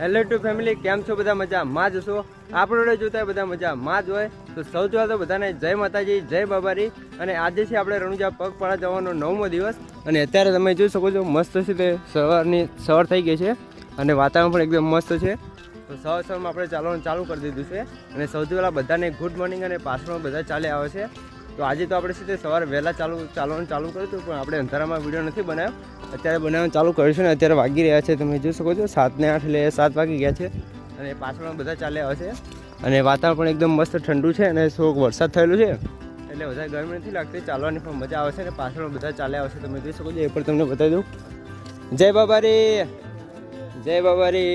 Hello two family કેમ છો બધા મજા માં જશો આપણે જોતા બધા મજા માં જ હોય. તો સૌથી પહેલાં તો બધાને જય માતાજી, જય બાબારી. અને આજે છે આપણે રણુજા પગપાળા જવાનો નવમો દિવસ. અને અત્યારે તમે જોઈ શકો છો, મસ્ત છે તે સવારની, સવાર થઈ ગઈ છે. અને વાતાવરણ પણ એકદમ મસ્ત છે. તો સવાર સવારમાં આપણે ચાલવાનું ચાલુ કરી દીધું છે. અને સૌથી પહેલાં બધાને ગુડ મોર્નિંગ અને પાછળ બધા ચાલે આવે છે. તો આજે તો આપણે સીધે સવારે વહેલા ચાલુ ચાલવાનું ચાલુ કર્યું હતું, પણ આપણે અંધારામાં વીડિયો નથી બનાવ્યો. અત્યારે બનાવવાનું ચાલુ કરીશું ને, અત્યારે વાગી રહ્યા છે, તમે જોઈ શકો છો સાતને આઠ એટલે સાત વાગી ગયા છે. અને પાછળ બધા ચાલ્યા છે. અને વાતાવરણ પણ એકદમ મસ્ત ઠંડુ છે અને થોડોક વરસાદ થયેલો છે. એટલે વધારે ગરમી નથી લાગતી, ચાલવાની પણ મજા આવે છે અને પાછળ બધા ચાલ્યા આવે તમે જોઈ શકો છો, એ પણ તમને બતાવી દઉં. જય બાબારી! જય બાબા રે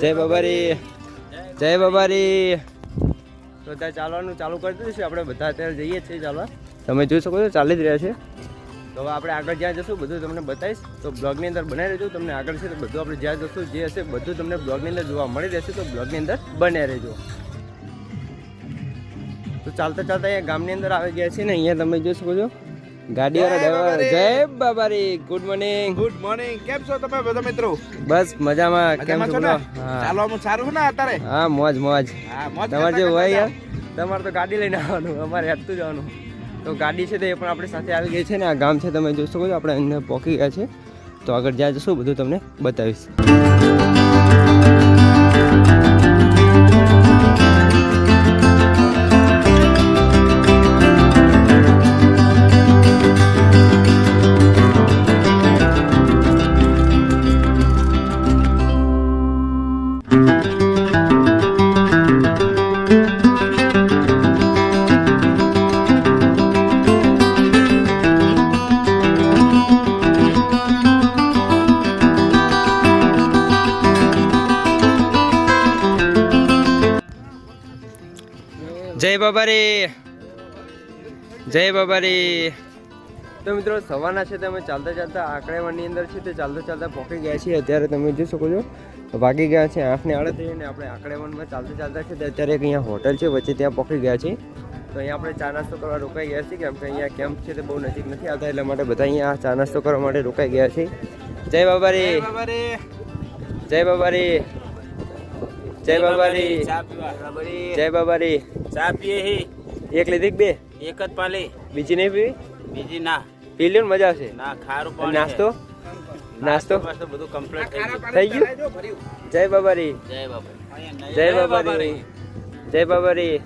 જય બાબા રે જય બાબારી! તો અત્યારે ચાલવાનું ચાલુ કરી દીધું છે. આપણે બધા અત્યારે જઈએ છીએ ચાલવા. તમે જોઈ શકો છો, ચાલી જ રહ્યા છે. તો હવે આપણે આગળ જ્યાં જશું, બધું તમને બતાવીશ. તો બ્લોગની અંદર બનાવી રહેજો. તમને આગળ છે તો બધું આપણે જ્યાં જશું, જે હશે, બધું તમને બ્લોગની અંદર જોવા મળી રહેશે. તો બ્લોગની અંદર બન્યા રહેજો. તો ચાલતા ચાલતા અહીંયા ગામની અંદર આવી ગયા છે ને, અહીંયા તમે જોઈ શકો છો. ગાડીવાળા driver Jay Babari. Good morning good morning કેમ છો તમે બધા મિત્રો? બસ મજામાં. કેમ છો છો ને? બોલો હા સારું ને અત્યારે? હા મોજ મોજ. હા તમારે જે હોય યાર. તમારે તો ગાડી લઈને આવવાનું અમારે હેઠતું જવાનું. તો ગાડી છે તો એ પણ આપણી સાથે આવી ગઈ છે ને આ ગામ છે તમે જોઈ શકો છો આપણે અંદર પહોંચી ગયા છે. તો આગળ જ્યાં જશું બધું તમને બતાવીશ. જય બાબારી. જય બાબારી. તો મિત્રો સવારના છે તમે ચાલતા ચાલતા આંકડેવાની અંદર છે તે ચાલતા ચાલતા પહોંચી ગયા છીએ. અત્યારે તમે જોઈ શકો છો ભાગી ગયા છે આંખને આડે થઈ અને આપણે આંકડેવનમાં ચાલતા ચાલતા છે તે અત્યારે એક અહીંયા હોટલ છે વચ્ચે ત્યાં પહોંચી ગયા છીએ. તો અહીંયા આપણે ચા નાસ્તો કરવા રોકાઈ ગયા છીએ કેમ કે અહીંયા કેમ્પ છે તે બહુ નજીક નથી આવતા એટલા માટે બધા અહીંયા ચા નાસ્તો કરવા માટે રોકાઈ ગયા છે જય બાબારી. જય બાબારી. જય બાબારી ચા પીવા. બાબારી. જય બાબારી ચા પીએ હી. એક લીધી કે બે? એક જ પાલી. બીજી નહીં પીવી? બીજી ના. પી લ્યો મજા આવશે. ના ખારું પાણી નાસ્તો? નાસ્તો બધું કમ્પ્લીટ થઈ ગયું. થઈ ગયું? જય બાબારી જય બાબા જય બાબારી જય બાબારી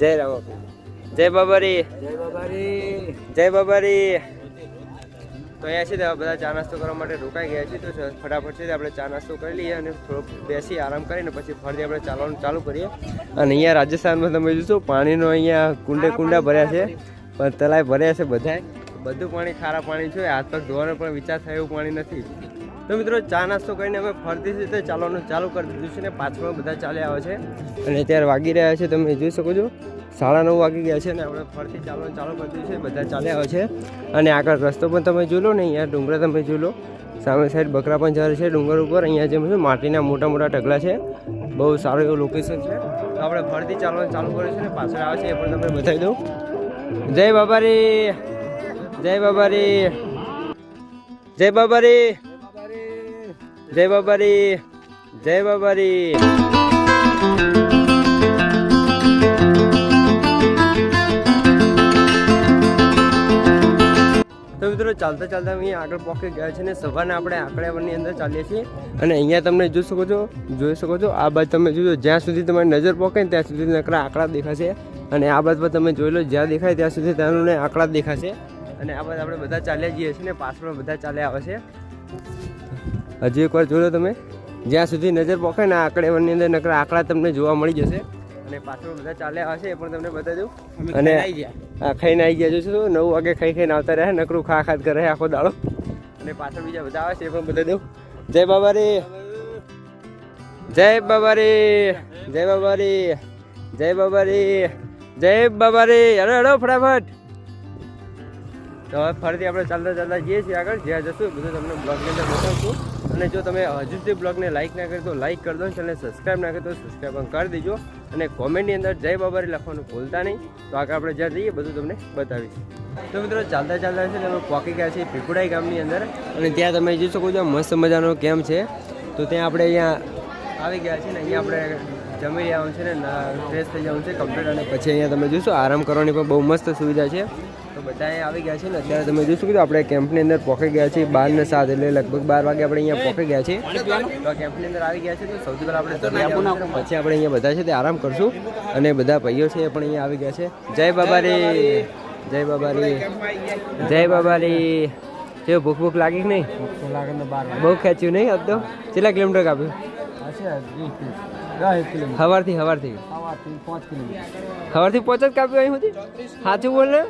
જય રામ. જય બાબારી જય બાબારી જય બાબારી તો અહીંયા છે બધા ચા નાસ્તો કરવા માટે રોકાઈ ગયા છીએ. તો ફટાફટ છે આપણે ચા નાસ્તો કરી લઈએ અને થોડોક બેસી આરામ કરીને પછી ફરીથી આપણે ચાલવાનું ચાલુ કરીએ. અને અહીંયા રાજસ્થાનમાં તમે જોશો, પાણીનો અહીંયા કુંડે કુંડા ભર્યા છે. પણ તલાય ભર્યા છે બધાય. બધું પાણી ખારા પાણી છે. હાથ પગ ધોવાનો પણ વિચાર થાય એવું પાણી નથી. તો મિત્રો, ચા નાસ્તો કરીને અમે ફરતી રીતે ચાલવાનું ચાલુ કરી દીધું છે ને પાછળ બધા ચાલ્યા આવે છે. અને અત્યારે વાગી રહ્યા છે, તમે જોઈ શકો છો. સાડા નવ વાગી ગયા છે ને આપણે ફરતી ચાલવાનું ચાલુ કર્યું છે. બધા ચાલ્યા આવે છે. અને આગળ રસ્તો પણ તમે જોઈ લો ને અહીંયા ડુંગરા તમે જોઈ લો સામે સાઈડ બકરા પણ જાય છે ડુંગર ઉપર. અહીંયા જેમ છે માટીના મોટા મોટા ઢગલા છે. બહુ સારું એવું લોકેશન છે. આપણે ફરતી ચાલવાનું ચાલુ કર્યું છે ને પાછળ આવે છે એ પણ તમને બતાવી દઉં. જય બાબારી! જય બાબારી! જય બાબારી! જય બાબારી! જય બાબારી! તો મિત્રો ચાલતા ચાલતા અહીંયા આગળ પોકે ગયા છે ને સવારના આપણે આંકડાવરની અંદર ચાલીએ છીએ. અને અહીંયા તમને જોઈ શકો છો, જોઈ શકો છો, આ બાજુ તમે જોજો, જ્યાં સુધી તમારી નજર પોકે ત્યાં સુધી નકરા આંકડા દેખાશે. અને આ બાજુ પર તમે જોઈ લો, જ્યાં દેખાય ત્યાં સુધી ત્યાંનું આંકડા દેખાશે. અને આ બાજુ આપણે બધા ચાલ્યા જઈએ છીએ ને, પાછળ બધા ચાલ્યા આવે છે. હજી એકવાર જોઈ લો તમે, જ્યાં સુધી નજર પોકે ને આંકડાવરની અંદર નકરા આંકડા તમને જોવા મળી જશે. અને પાછળ બધા ચાલ્યા હશે એ પણ તમને બતાવી દઉં. અને હા ખાઈને આવી ગયા જોઈશું નવ વાગે ખાઈ ખાઈને આવતા રહ્યા નકરું ખા ખાત કરે આખો દાડો. અને પાછળ બીજા બધા આવે છે એ પણ બતાવી દઉં. જય બાબા રે જય બાબા રે જય બાબા રે જય બાબા રે જય બાબા રે હલો હલો ફટાફટ. તો હવે ફરીથી આપણે ચાલતા ચાલતા જઈએ છીએ આગળ. જ્યાં જશું બધું તમને બ્લોગની અંદર બતાવશું અને જો તમે હજુ સુધી બ્લોગને લાઇક ના કરી તો લાઇક કરી દો ચેનલને સબસ્ક્રાઈબ ના કરી તો સબસ્ક્રાઈબ પણ કરી દેજો. અને કોમેન્ટની અંદર જય બાબારી લખવાનું ભૂલતા નહીં. તો આગળ આપણે જ્યાં જઈએ, બધું તમને બતાવીશ. તો મિત્રો, ચાલતા ચાલતા છે અમે પોકી ગયા છીએ પીપુડાઈ ગામની અંદર. અને ત્યાં તમે જોઈ શકો છો, મસ્ત મજાનો કેમ્પ છે. તો ત્યાં આપણે અહીંયા આવી ગયા છીએ ને, અહીંયા આપણે જમી રહ્યા છે ને ફ્રેશ થઈ જવાનું છે કમ્પ્લીટ અને પછી અહીંયા તમે જોશો, આરામ કરવાની પણ બહુ મસ્ત સુવિધા છે. બધા આવી ગયા છે ને અત્યારે તમે જોઈ શકો આપણે કેમ્પની અંદર પહોંચી ગયા છીએ બાર ને સાત એટલે લગભગ બાર વાગે આપણે અહીંયા પહોંચી ગયા છીએ. તો કેમ્પની અંદર આવી ગયા છે તો સૌથી પહેલાં આપણે આવવાનું પછી આપણે અહીંયા બધા છે તે આરામ કરશું અને બધા ભાઈઓ છે એ પણ અહીંયા આવી ગયા છે. જય બાબારી જય બાબારી જય બાબારી. કેવું ભૂખ ભૂખ લાગી કે નહીં? બહુ ખેંચ્યું નહીં આજ તો? કેટલા કિલોમીટર કાપ્યું? સવારથી સવારથી સવારથી પહોંચ જ કાપ્યું અહીં સુધી સાચું બોલ ને.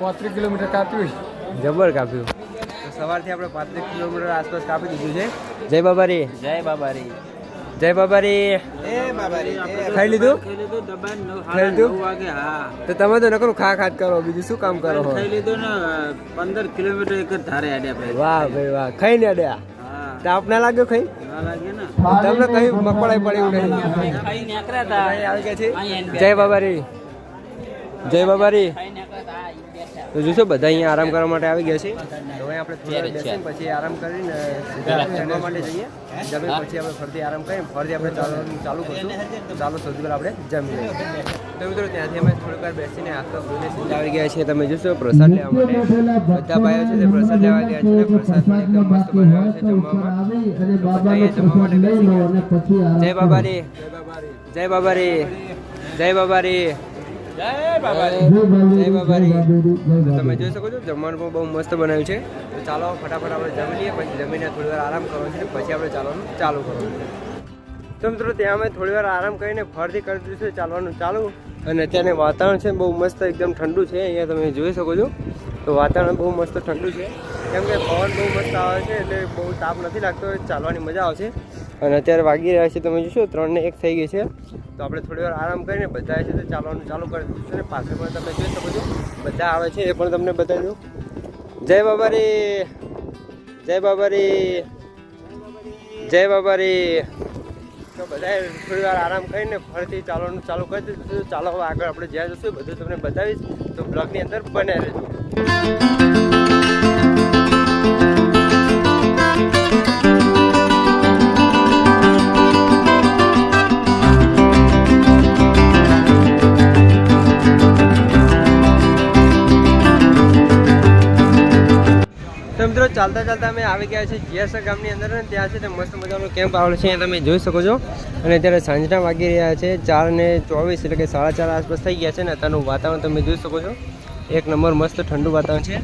પાંત્રીસ કિલોમીટર કાપ્યું જબર કાપ્યું. સવારથી આપણે પાંત્રીસ કિલોમીટર આસપાસ કાપી દીધું છે. જય બાબારી. જય બાબારી. જય બાબારી. એ બાબારી ખાઈ લીધું? ખાઈ લીધું ખાઈ લીધું? હા. તો તમે તો નકરું ખા ખાત કરો બીજું શું કામ કરો ખાઈ લીધું ને પંદર કિલોમીટર એક જ ધારે આડ્યા વાહ ભાઈ વાહ ખાઈ ને અડ્યા હા. તાપ ના લાગ્યો ખાઈ? ના લાગે ને. તમને કઈ મકવાડાઈ પડી એવું નહીં ખાઈ નીકળ્યા હતા અહીં આવી ગયા છે. જય બાબારી. જય બાબારી. તો જોશો બધા અહીંયા આરામ કરવા માટે આવી ગયા છે. તો હવે આપણે થોડી બેસીને પછી આરામ કરીને સીધા જમવા માટે જઈએ. જમી પછી આપણે ફરતી આરામ કરીએ. ફરતી આપણે ચાલવાનું ચાલુ કરશું. તો ચાલો સૌથી પહેલાં આપણે જમી લઈએ. તો મિત્રો ત્યાંથી અમે થોડીક વાર બેસીને આખો ભૂલે સીધા આવી ગયા છીએ. તમે જોશો પ્રસાદ લેવા માટે બધા ભાઈઓ છે તે પ્રસાદ લેવા ગયા છે પ્રસાદ પણ એકદમ મસ્ત બનાવ્યો છે જમવામાં. જમવા માટે બેસી ગયા. રે જય બાબારી. જય બાબારી. જય જય તમે જોઈ શકો છો જમવાનું પણ બહુ મસ્ત બનાવ્યું છે. તો ચાલો ફટાફટ આપણે જમી લઈએ પછી જમીને થોડી વાર આરામ કરવાનો છે પછી આપણે ચાલવાનું ચાલુ કરવાનું તો મિત્રો ત્યાં અમે થોડી વાર આરામ કરીને ફરતી કરી દીધું છે ચાલવાનું ચાલુ. અને અત્યારે વાતાવરણ છે બહુ મસ્ત એકદમ ઠંડુ છે. અહીંયા તમે જોઈ શકો છો. તો વાતાવરણ બહુ મસ્ત ઠંડુ છે. કેમ કે પવન બહુ મસ્ત આવે છે એટલે બહુ તાપ નથી લાગતો ચાલવાની મજા આવશે. અને અત્યારે વાગી રહ્યા છે, તમે જોશો ત્રણ ને એક થઈ ગઈ છે. તો આપણે થોડી વાર આરામ કરીને બધા છે તે ચાલવાનું ચાલુ કરી દીધું છે ને પાછળ પણ તમે જોઈ શકો છો, બધા આવે છે એ પણ તમને બતાવી દઉં. જય બાબારી, જય બાબા રે જય બાબા રે તો બધાએ થોડી વાર આરામ કરીને ફરીથી ચાલવાનું ચાલુ કરી દીધું ચાલો આગળ આપણે જ્યાં જશું બધું તમને બતાવીશ. તો બ્લોગની અંદર બને રહેજો. મિત્રો, ચાલતા ચાલતા અમે આવી ગયા છીએ જીએસઆર ગામની અંદર અને ત્યાં છે તે મસ્ત મજાનો કેમ્પ આવેલો છે, અહીંયા તમે જોઈ શકો છો. અને અત્યારે સાંજના વાગી રહ્યા છે, ચાર ને ચોવીસ એટલે કે સાડા ચાર આસપાસ થઈ ગયા છે ને અત્યારનું વાતાવરણ તમે જોઈ શકો છો. એક નંબર મસ્ત ઠંડુ વાતાવરણ છે.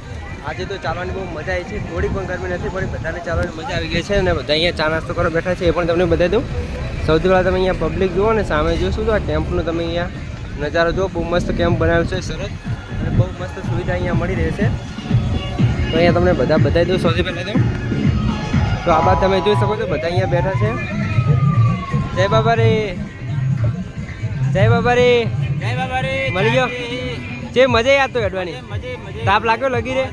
આજે તો ચાલવાની બહુ મજા આવી છે, થોડી પણ ગરમી નથી પડી, બધાને ચાલવાની મજા આવી ગઈ છે અને બધા અહીંયા ચા નાસ્તો કરવા બેઠા છે, એ પણ તમને બતાવી દઉં. સૌથી પહેલાં તમે અહીંયા પબ્લિક જુઓ ને સામે જોઈશું તો આ કેમ્પનું તમે અહીંયા નજારો જુઓ, બહુ મસ્ત કેમ્પ બનાવ્યો છે, સરસ. અને બહુ મસ્ત સુવિધા અહીંયા મળી રહેશે તો અહીંયા તમને બધા બતાવી દઉં. સૌથી પહેલાં તો તો આ બાદ તમે જોઈ શકો છો બધા અહીંયા બેઠા છે. જય બાબા રે જય બાબારી. જય બાબારી. મળી ગયો. જે મજા યાદ તો હેડવાની તાપ લાગ્યો લગી રે?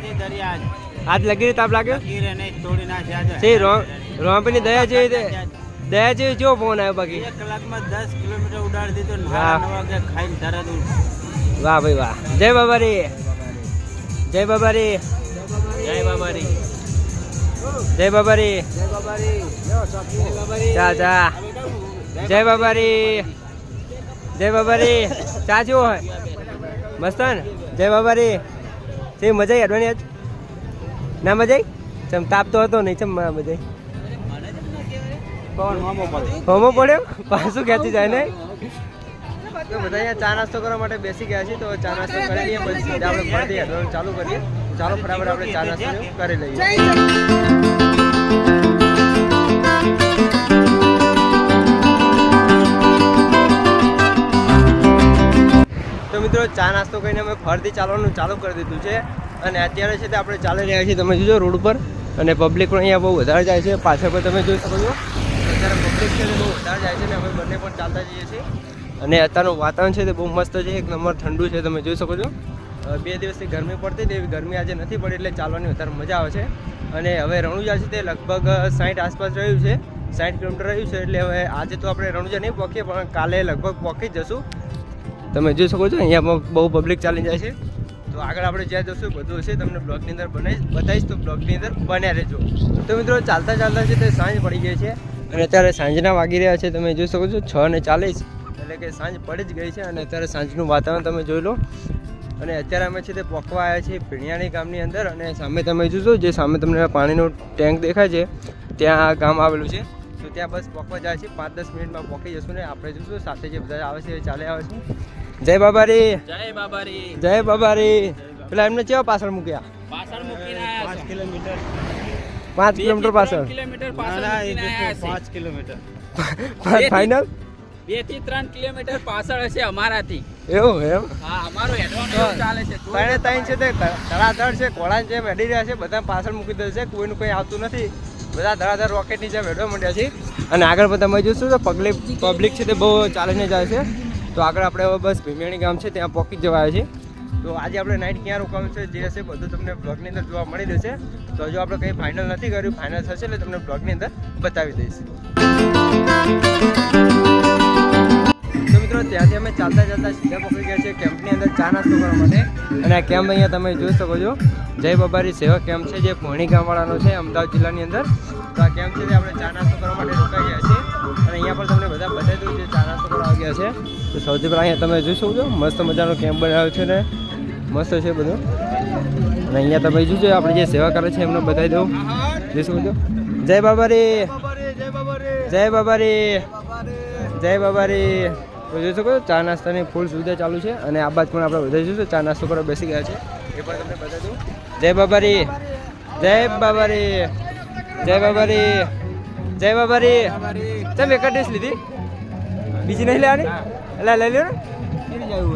આજ લગી રે તાપ લાગ્યો? રો રોમપીની દયા જેવી દયા જેવી જો ફોન આવ્યો બાકી. એક કલાકમાં દસ કિલોમીટર ઉડાડી દીધો ખાઈને તરત વાહ ભાઈ વાહ. જય બાબા રે જય બાબારી જય બાબારી. જય બાબારી. ચા ચા જય બાબારી. જય બાબારી. ચા જેવો હોય મસ્ત જય બાબારી. તે મજા આવી અડવાની આજ? ના મજા આવી ચમ તાપ તો હતો નહીં ચમ મજા આવી હોમો પડ્યો? પાછું ખેંચી જાય ને? બધા અહીંયા ચા નાસ્તો કરવા માટે બેસી ગયા છે તો ચા નાસ્તો કરી લઈએ પછી આપણે ચાલુ કરીએ. ચાલો બરાબર આપણે ચા નાસ્તો કરી લઈએ. તો મિત્રો ચા નાસ્તો કરીને અમે ફરતી ચાલવાનું ચાલુ કરી દીધું છે. અને અત્યારે છે તે આપણે ચાલી રહ્યા છીએ તમે જોજો રોડ ઉપર. અને પબ્લિક પણ અહીંયા બહુ વધારે જાય છે. પાછળ પણ તમે જોઈ શકો છો. અત્યારે પબ્લિક છે તે બહુ વધારે જાય છે ને અમે બંને પણ ચાલતા જઈએ છીએ. અને અત્યારનું વાતાવરણ છે તે બહુ મસ્ત છે. એક નંબર ઠંડુ છે તમે જોઈ શકો છો. બે દિવસથી ગરમી પડતી હતી ગરમી આજે નથી પડી એટલે ચાલવાની વધારે મજા આવે છે. અને હવે રણુજા છે તે લગભગ સાઠ આસપાસ રહ્યું છે સાઠ કિલોમીટર રહ્યું છે એટલે હવે આજે તો આપણે રણુજા નહીં પહોંચીએ પણ કાલે લગભગ પહોંચી જશું. તમે જોઈ શકો છો અહીંયા બહુ પબ્લિક ચાલી જાય છે. તો તો આગળ આપણે જ્યાં જશું, બધું હશે, તમને બ્લોગની અંદર બનાવીશ, બતાવીશ, તો બ્લોગની અંદર બન્યા રહેજો. તો મિત્રો, ચાલતા ચાલતા છે તે સાંજ પડી ગઈ છે અને અત્યારે સાંજના વાગી રહ્યા છે, તમે જોઈ શકો છો, છ ને ચાલીસ. એટલે કે સાંજ પડી જ ગઈ છે અને અત્યારે સાંજનું વાતાવરણ તમે જોઈ લો. અને અત્યારે અમે છે તે પકવા આવ્યા છીએ ભીણિયાણી ગામની અંદર અને સામે તમે જોશો જે સામે તમને પાણીનું ટેન્ક દેખાય છે ત્યાં આ ગામ આવેલું છે. તો ત્યાં બસ પકવા જાય છે પાંચ દસ મિનિટમાં પોકી જશું ને આપણે જોશું સાથે જે બધા આવે છે એ ચાલે આવે છે. જય બાબારી. જય બાબારી. જય બાબા રે પેલા એમને કેવા પાછળ મૂક્યા? પાછળ મૂકીને પાંચ. કિલોમીટર. પાંચ કિલોમીટર પાછળ. કિલોમીટર પાછળ પાંચ કિલોમીટર. ફાઇનલ બેથી ત્રણ કિલોમીટર પાછળ હશે અમારાથી. એવું એમ? હા અમારો એડવાન્સ ચાલે છે. ત્રણે ત્રણ છે તે ધડાધડ છે ઘોડા જેમ વેડી રહ્યા છે બધા પાછળ મૂકી દે છે કોઈનું કંઈ આવતું નથી. બધા ધડાધડ રોકેટની જેમ વેડવા માંડ્યા છે. અને આગળ બધા તમે જોશું તો પબ્લિક પબ્લિક છે તે બહુ ચાલીને જાય છે. તો આગળ આપણે બસ ભીમેણી ગામ છે ત્યાં પહોંચી જવાય છે. તો આજે આપણે નાઇટ ક્યાં રોકાવું છે જે હશે બધું તમને બ્લોગની અંદર જોવા મળી રહેશે. તો હજુ આપણે કંઈ ફાઇનલ નથી કર્યું ફાઇનલ થશે એટલે તમને બ્લોગની અંદર બતાવી દઈશ. મિત્રો ત્યાંથી અમે ચાલતા ચાલતા સીધા પકડી ગયા છીએ કેમ્પની અંદર ચા નાસ્તો કરવા માટે. અને આ કેમ્પ અહીંયા તમે જોઈ શકો છો. જય બાબારી સેવા કેમ્પ છે જે પોણી ગામવાળાનો છે અમદાવાદ જિલ્લાની અંદર. તો આ કેમ્પ છે આપણે ચા નાસ્તો કરવા માટે રોકાઈ ગયા છે અને અહીંયા પણ તમને બધા બતાવી દઉં જે ચા નાસ્તો કરવા આવ્યા છે. તો સૌથી પહેલાં અહીંયા તમે જોઈ શકો છો મસ્ત મજાનો કેમ્પ બનાવ્યો છે ને. મસ્ત છે બધું. અને અહીંયા તમે જોજો આપણે જે સેવા કરે છે એમને બતાવી દઉં જોઈ શકો છો. જય બાબા રે જય બાબા રે જય બાબારી. તો જોઈ શકો ચા નાસ્તાની ફૂલ સુવિધા ચાલુ છે અને આ બાદ પણ આપણે વધારે જોઈશું ચા નાસ્તો કરવા બેસી ગયા છે. એ પણ તમને બતાવું જય બાબારી જય બાબારી જય બાબારી જય બાબારી. તમે એક ડીશ લીધી? બીજી નહીં લેવાની? એટલે લઈ લ્યો ને.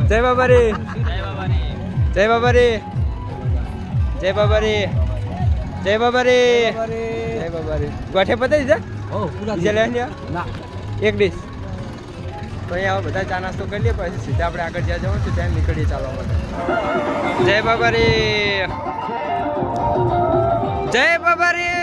જય બાબારી જય બાબારી જય બાબારી જય બાબારી જય બાબારી. જય બાબારી ગોઠે પતાવી દીધા? બીજા લેવાની એક ડીશ તો અહીંયા બધા ચા નાસ્તો કરી લઈએ પછી સીધા આપણે આગળ જ્યાં જવાનું છે, ત્યાં નીકળીએ ચાલવા માટે. જય બાબારી જય બાબારી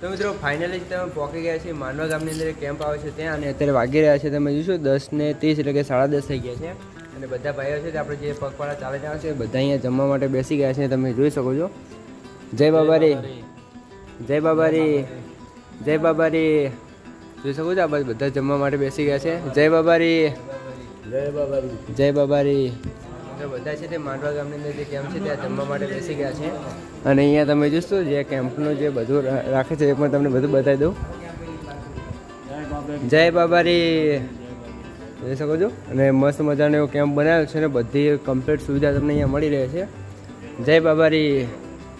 તો મિત્રો ફાઇનલી તમે પહોંચી ગયા છે માનવા ગામની અંદર કેમ્પ આવે છે ત્યાં, અને અત્યારે વાગી રહ્યા છે, તમે જોશો દસ ને ત્રીસ એટલે કે સાડા દસ થઈ ગયા છે. અને બધા ભાઈઓ છે આપણે જે પગપાળા ચાલે ત્યાં છે, બધા અહીંયા જમવા માટે બેસી ગયા છે, તમે જોઈ શકો છો. જય બાબારી જય બાબારી. જય બાબારી. જોઈ શકો છો આ બાજુ બધા જમવા માટે બેસી ગયા છે. જય બાબારી. જય બાબારી. જય બાબારી. બધા છે તે માંડવા ગામની અંદર જે કેમ્પ છે ત્યાં જમવા માટે બેસી ગયા છે. અને અહીંયા તમે જોશો જે કેમ્પનું જે બધું રાખે છે એ પણ તમને બધું બતાવી દઉં. જય બાબારી. જોઈ શકો છો? અને મસ્ત મજાનો એવો કેમ્પ બનાવ્યો છે ને બધી કમ્પ્લીટ સુવિધા તમને અહીંયા મળી રહે છે. જય બાબારી.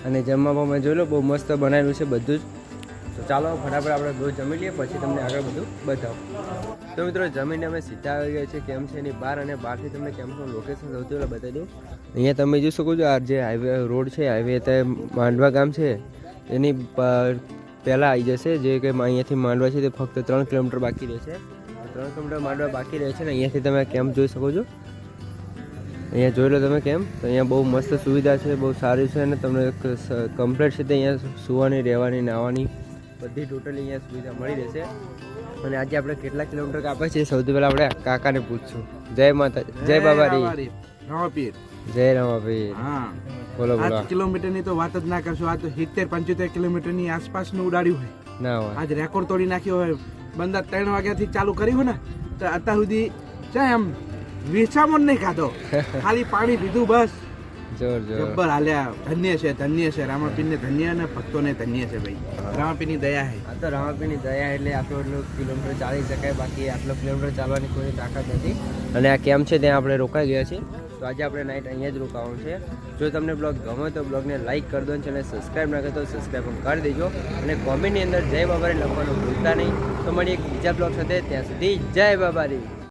અને જમવામાં મેં જોઈ લો, બહુ મસ્ત બનાવેલું છે બધું જ. તો ચાલો, ફટાફટ આપણે દૂધ જમી લઈએ, પછી તમને આગળ બધું બતાવું. તો મિત્રો, જમીને અમે સીધા આવી ગયા છે કેમ છે એની બહાર અને બહારથી તમને કેમ્પનું લોકેશન સૌથી પહેલાં બતાવી દઉં. અહીંયા તમે જોઈ શકો છો, આ જે હાઈવે રોડ છે હાઈવે તે માંડવા ગામ છે. એની પહેલાં આવી જશે, જે કે અહીંયાથી માંડવા છે તે ફક્ત ત્રણ કિલોમીટર બાકી રહેશે. ત્રણ કિલોમીટર માંડવા બાકી રહે છે ને, અહીંયાથી તમે કેમ્પ જોઈ શકો છો? અહીંયા જોઈ લો તમે કેમ? તો અહીંયા બહુ મસ્ત સુવિધા છે બહુ સારી છે અને તમને કમ્પ્લેટ છે તે અહીંયા સુવાની રહેવાની નાહવાની બધી ટોટલી અહીંયા સુવિધા મળી રહેશે. અને આજે આપણે કેટલા કિલોમીટર કાપે છે? સૌથી પહેલાં આપણે કાકાને પૂછશું. જય માતા જય બાબારી. રામાપીર. જય રામાભાઈ હા. બોલો કિલોમીટરની તો વાત જ ના કરશો. આ તો સિત્તેર પંચોતેર કિલોમીટરની આસપાસનું ઉડાડ્યું હોય ના હોય. આજ રેકોર્ડ તોડી નાખ્યો હોય બંદા ત્રણ વાગ્યાથી ચાલુ કર્યું ને તો અત્યાર સુધી જાય આમ વેચામો નહીં ખાધો. ખાલી પાણી પીધું બસ. જોર જોર. જબ્બર હાલ્યા. ધન્ય છે ધન્ય છે. રામાપીર ને ધન્ય અને ભક્તોને ધન્ય છે ભાઈ. રામાપીરની દયા છે આ તો રામાપીની દયા એટલે આટલો એટલો કિલોમીટર ચાલી શકાય. બાકી આટલો કિલોમીટર ચાલવાની કોઈ તાકાત નથી. અને આ કેમ છે ત્યાં આપણે રોકાઈ ગયા છીએ. તો આજે આપણે નાઇટ અહીંયા જ રોકાવાનું છે. જો તમને બ્લોગ ગમે તો બ્લોગને લાઇક કરી દો અને સબસ્ક્રાઈબ ના કરો તો સબસ્ક્રાઈબ પણ કરી દેજો. અને કોમેન્ટની અંદર જય બાબારી લખવાનું ભૂલતા નહીં. તો મળી એક બીજા બ્લોગ સાથે. ત્યાં સુધી જય બાબારી.